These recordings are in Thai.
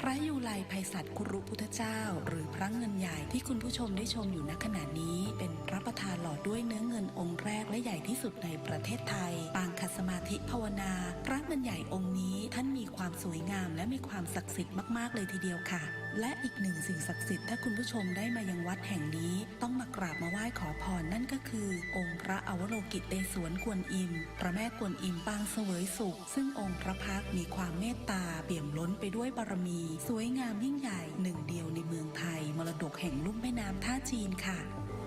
พระยูไลภัยสัตว์คุรุพุทธเจ้า หรือพระเงินใหญ่ที่คุณผู้ชมได้ชมอยู่ณขณะนี้ เป็นพระประธานหล่อด้วยเนื้อเงินองค์แรกและใหญ่ที่สุดในประเทศไทย ปางคัสมาธิภาวนา พระเงินใหญ่องค์นี้ท่านมีความสวยงามและมีความศักดิ์สิทธิ์มากๆเลยทีเดียวค่ะ และอีกหนึ่งสิ่งศักดิ์สิทธิ์ถ้าคุณผู้ชมได้มายังวัดแห่งนี้ ต้องมากราบมาไหว้ขอพรนั่นก็คือ องค์พระอวโลกิตเตสวนกวนอิม พระแม่กวนอิมปางเสวยสุข ซึ่งองค์พระพักมีความเมตตาเปี่ยมล้นไปด้วยบารมี สวยงามยิ่งใหญ่หนึ่งเดียวในเมืองไทย มรดกแห่งลุ่มแม่น้ำท่าจีนค่ะ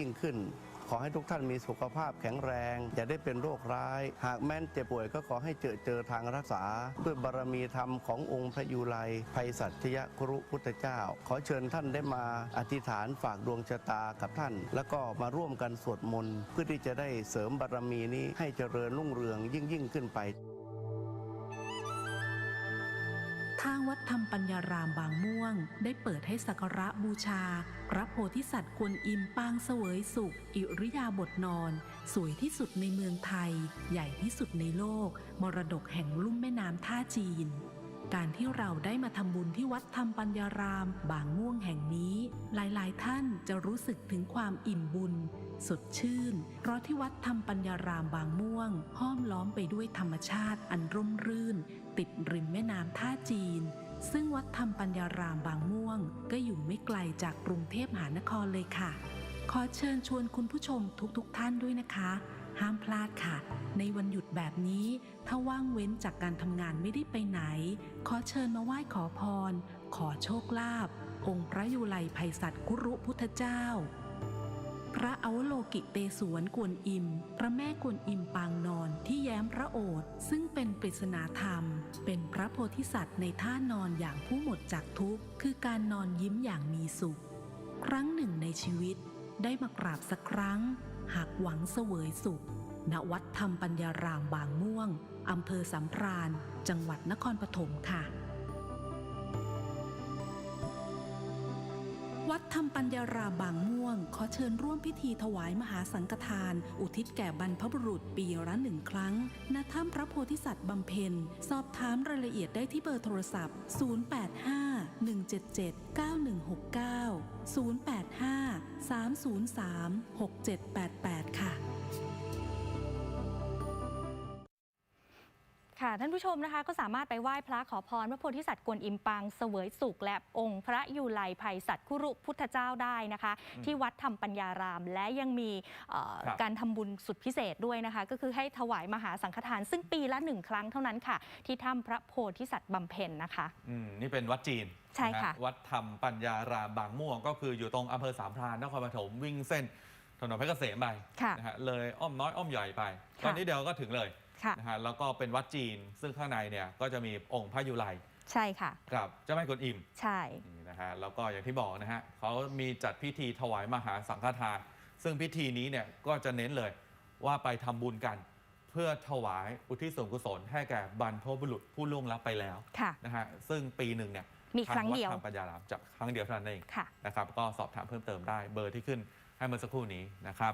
ิ่งยิ่งขึ้น ขอให้ทุกท่านมีสุขภาพแข็งแรง อย่าได้เป็นโรคร้าย หากแม้นเจ็บป่วยก็ขอให้เจอเจอทางรักษา ด้วยบารมีธรรมขององค์พระยูไลภัยสัตยครุพุทธเจ้า ขอเชิญท่านได้มาอธิษฐานฝากดวงชะตากับท่าน แล้วก็มาร่วมกันสวดมนต์เพื่อที่จะได้เสริมบารมีนี้ให้เจริญรุ่งเรืองยิ่งยิ่งขึ้นไป ทางวัดธรรมปัญญารามบางม่วง ได้เปิดให้สักการะบูชา พระโพธิสัตว์กวนอิมปางเสวยสุข อิริยาบถนอน สวยที่สุดในเมืองไทย ใหญ่ที่สุดในโลก มรดกแห่งลุ่มแม่น้ำท่าจีน การที่เราได้มาทำบุญที่วัดธรรมปัญญาราม บางม่วงแห่งนี้ หลายๆ ท่านจะรู้สึกถึงความอิ่มบุญ สดชื่น เพราะที่วัดธรรมปัญญารามบางม่วง ห้อมล้อมไปด้วยธรรมชาติอันร่มรื่น ติดริมแม่น้ำท่าจีน ซึ่งวัดธรรมปัญญารามบางม่วง ก็อยู่ไม่ไกลจากกรุงเทพมหานครเลยค่ะ ขอเชิญชวนคุณผู้ชมทุกๆทท่านด้วยนะคะ ห้ามพลาดค่ะ ในวันหยุดแบบนี้ ถ้าว่างเว้นจากการทำงานไม่ได้ไปไหน ขอเชิญมาไหว้ขอพร ขอโชคลาภองค์พระยูไลภัยสัตว์กุรุพุทธเจ้า พระอวโลกิเตศวนกวนอิม พระแม่กวนอิมปางนอนที่แย้มพระโอษฐ์ซึ่งเป็นปริศนาธรรม เป็นพระโพธิสัตว์ในท่านอนอย่างผู้หมดจากทุกข์ คือการนอนยิ้มอย่างมีสุข ครั้งหนึ่งในชีวิตได้มากราบสักครั้ง หากหวังเสวยสุข ณ วัดธรรมปัญญารามบางม่วง อำเภอสัมพราน จังหวัดนครปฐมค่ะ วัดธรรมปัญญารามบางม่วง ขอเชิญร่วมพิธีถวายมหาสังฆทาน อุทิศแก่บรรพบุรุษปีละหนึ่งครั้ง ณ ถ้ำพระโพธิสัตว์บำเพ็ญ สอบถามรายละเอียดได้ที่เบอร์โทรศัพท์ 085 303 6788 ค่ะ ค่ะท่านผู้ชมนะคะก็สามารถไปไหว้พระขอพรพระโพธิสัตว์กวนอิมปังเสวยสุขและองค์พระยูไลภัยสัตว์คุรุพุทธเจ้าได้นะคะอืมที่วัดธรรมปัญญาราม และยังมีเอ่อครับ การทำบุญสุดพิเศษด้วยนะคะ ก็คือให้ถวายมหาสังฆทาน ซึ่งปีละหนึ่งครั้งเท่านั้นค่ะ ที่ถ้ำพระโพธิสัตว์บำเพ็ญนะคะ อืมนี่เป็นวัดจีนใช่ค่ะ นฮวัดธรรมปัญญารามบางม่วง ก็คืออยู่ตรงอำเภอสามพรานนครปฐมวิ่งเส้นถนนเพชรเกษมไปค่ะ นะฮะเลยอ้อมน้อยอ้อมใหญ่ไป ค่ะ ตอนนี้เดียวก็ถึงเลย ค่ะ นะฮะแล้วก็เป็นวัดจีน ซึ่งข้างในเนี่ยก็จะมีองค์พระยุไลใช่ค่ะ กับเจ้าแม่กวนอิมใช่ นี่นะฮะแล้วก็อย่างที่บอกนะฮะเขามีจัดพิธีถวายมหาสังฆทาน ซึ่งพิธีนี้เนี่ยก็จะเน้นเลยว่าไปทำบุญกัน เพื่อถวายอุทิศส่วนกุศลให้แก่บรรพบุรุษผู้ล่วงลับไปแล้วค่ะ นะฮะซึ่งปีหนึ่งเนี่ยมีครั้งเดียว ทาวัดธรรมปัญญารามจะครั้งเดียวเท่านั้นเองค่ะ นะครับก็สอบถามเพิ่มเติมได้เบอร์ที่ขึ้นให้เมื่อสักครู่นี้นะครับ